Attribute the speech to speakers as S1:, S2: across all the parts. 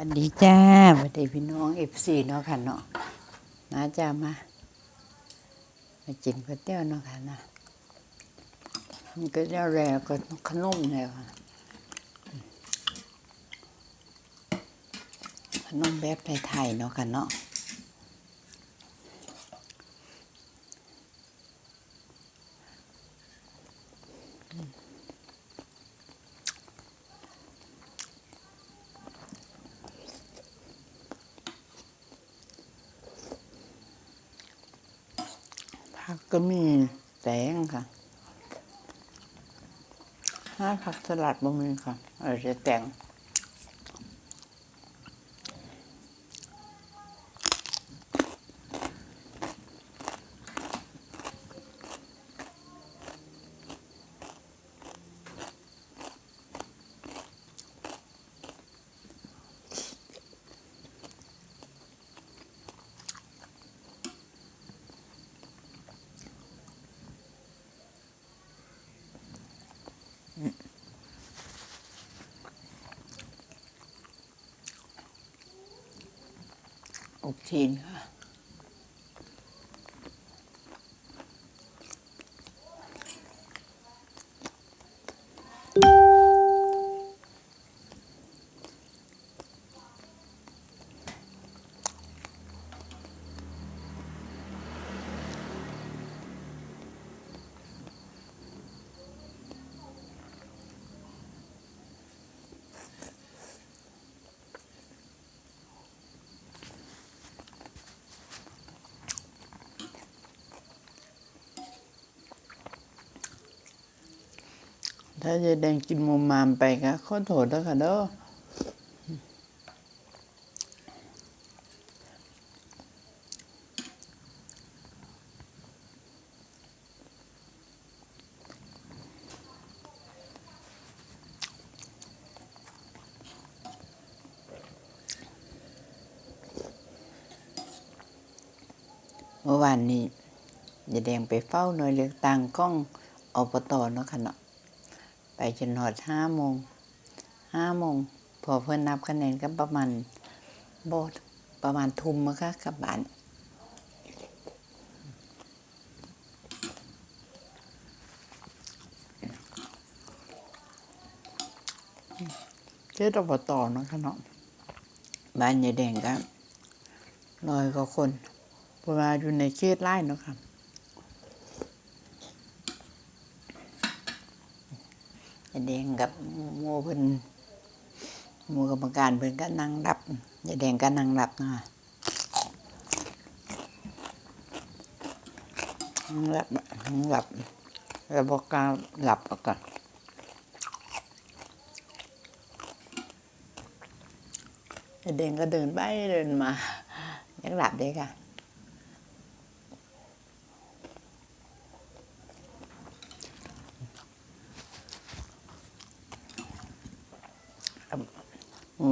S1: วัสดีจ้าสวัสดีพี่น้องเอฟซีเนาะค่ะเนาะนะจ้ามามากินก๋วยเตี๋ยวเนาะค่ะนะนี่ก็จะแรก็ขนมเนี่ยค่ะขนมแบบไทยๆเนาะค่ะเนาะ ผักก็มีแตงค่ะ ห้าผักสลัดบ่มีค่ะ เออจะแตง อบชีนค่ะ ถ้าจะแดงกินมุมมามไปก็ขอโทษแล้วค่ะเด้อเมื่อวานนี้ยายแดงไปเฝ้าหน่วยเลือกตั้งกล้องอบตเนาะค่ะเนาะ ไปจนหอดห้าโมงห้าโมงพอเพื่อนนับคะแนนก็ประมาณโบดประมาณทุ่มอะค่ะกลับบ้านเจ๊ตบต่อเนาะค่ะเนาะบ้านยายแดงก็ลอยกว่าคนเพราะว่าอยู่ในเขตไร่เนาะค่ะ ยาแดงกับหมูเพิ่นหมูกรรมการเพิ่นก็นั่งรับยาแดงก็นั่งรับนะนั่งรับนั่งรับแล้วบอกกล้าหลับก็ยายแดงก็เดินไปเดินมายังหลับเด้ค่ะ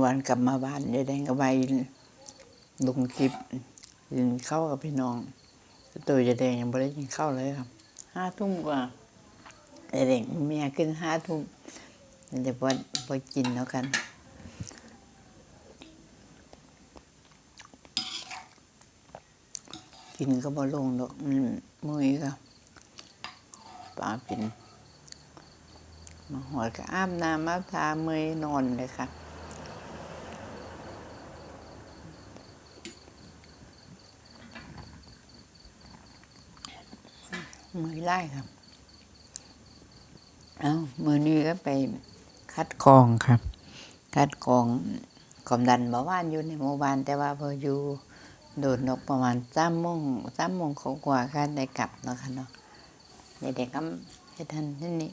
S1: วันกลับมาบ้านยายแดงก็ไปลงคลิปกินข้าวกับพี่น้อง ตัวยายแดงยังไม่ได้กินข้าวเลยครับห้าทุ่มกว่ายายแดงเมียขึ้นห้าทุ่มมันจะพอพอกินแล้วกันกินก็บ่ลงดอกมันมือก็ปลาเป็นมาหอยก็อาบน้ำอาบทาเมยนอนเลยค่ะ มือไล่ครับ เอามือนี้ก็ไปคัดกรองครับ คัดกรองความดันเบาหวานอยู่ในหมู่บ้านแต่ว่าพออยู่โดดนกประมาณสามโมงสามโมงเขากว่าค่ะได้กลับเนาะค่ะเนาะเด็กๆก็ให้ทันที่นี่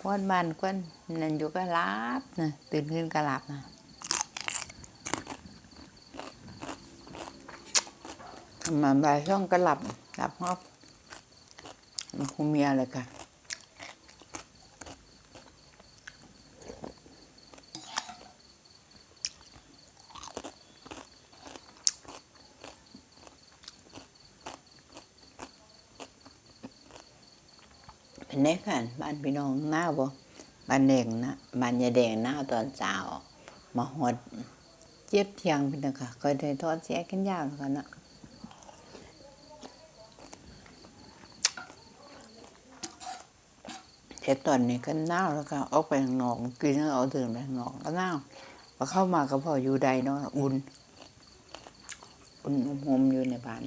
S1: กวนบ้านกวนนั่นอยู่ก็หลับนะตื่นขึ้นก็หลับนะมาบ่ายช่องก็หลับหลับฮอบ มันคงมีอะไรกันเป็นเน็กกันบ้านพี่น้องหน้าบ่บ้านเด็กนะบ้านยาแดงหน้าตอนเช้ามาหดเจ็ดเทียงพี่น้องค่ะก็ได้ทอดเสียกันยากกันนะ แต่ตอนนี้ก็หนาแล้วก็ออกไปข้างนอกกินแล้วเอาตื่นไปข้างนอกก็หนาพอเข้ามาก็พออยู่ใดเนาะอุ่น อุ่นหมๆอยู่ในบ้าน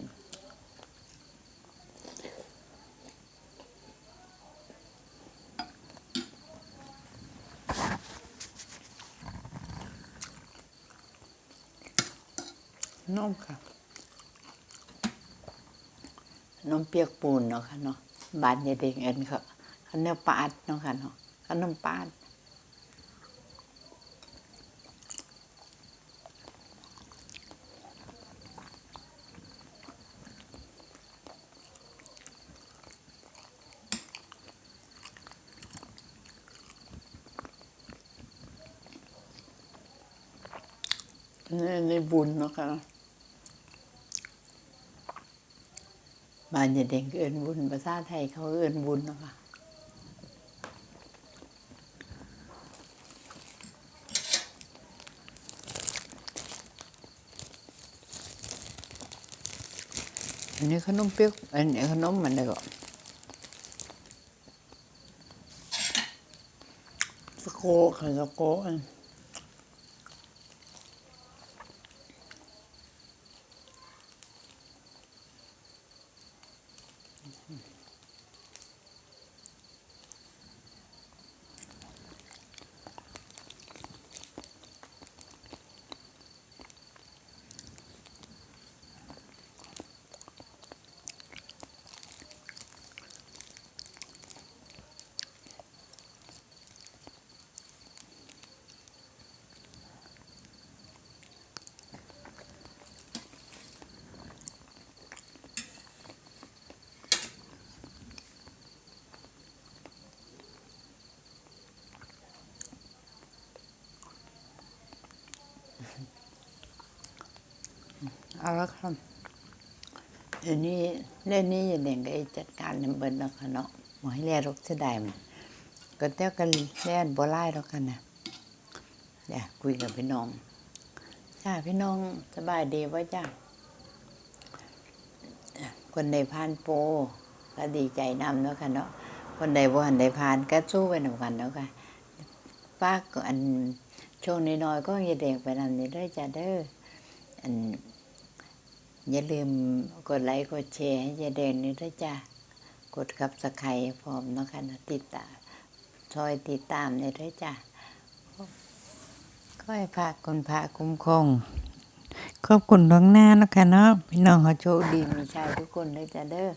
S1: นมค่ะนมเปียกปูนเนาะค่ะเนาะบานยายเด็กเอ็นค่ะ ข้าวเหนียวปาดเนาะค่ะเนาะขนมปาดนี่นี่บุญเนาะค่ะบ้านยาเด็กเอินบุญภาษาไทยเขาเอินบุญเนาะค่ะ อันนี้ขนมเปี๊ยกอันนี้ขนมมันเลยก็สโกค่ะสโกอัน เอาละครับเดี๋ยวนี้เรื่องนี้ยายเด็กก็จัดการนำเบิดแล้วค่ะเนาะหมอให้แล่รกเสียดายมันก็เต้ากันแล่นบ่ไล่แล้วกันนะเดี๋ยวคุยกับพี่น้องจ้าพี่น้องสบายดีว่าจ้าคนใดผ่านโปก็ดีใจนำเนาะค่ะเนาะคนใดบ่หันใดผ่านก็สู้ไปหนึ่งกันเนาะค่ะป้าก็อัน ช่วงน้อยๆก็อย่าเด็กไปนำนี้ด้วยจ้าเด้ออย่าลืมกดไลค์กดแชร์ให้ยายแดงนี่ด้วยจ้ากดกับสไครพร้อมเนาะค่ะนะติดตามช่วยติดตามเนี่ยด้วยจ้าก็ให้พระคนพระคุ้มครองขอบคุณดวงหน้านะคะเนาะพี่น้องเขาโชคดีมีชายทุกคนเลยจ้าเด้อ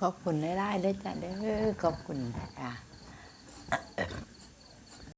S1: ขอบคุณได้ได้ด้วยจ้าเด้อขอบคุณจ้า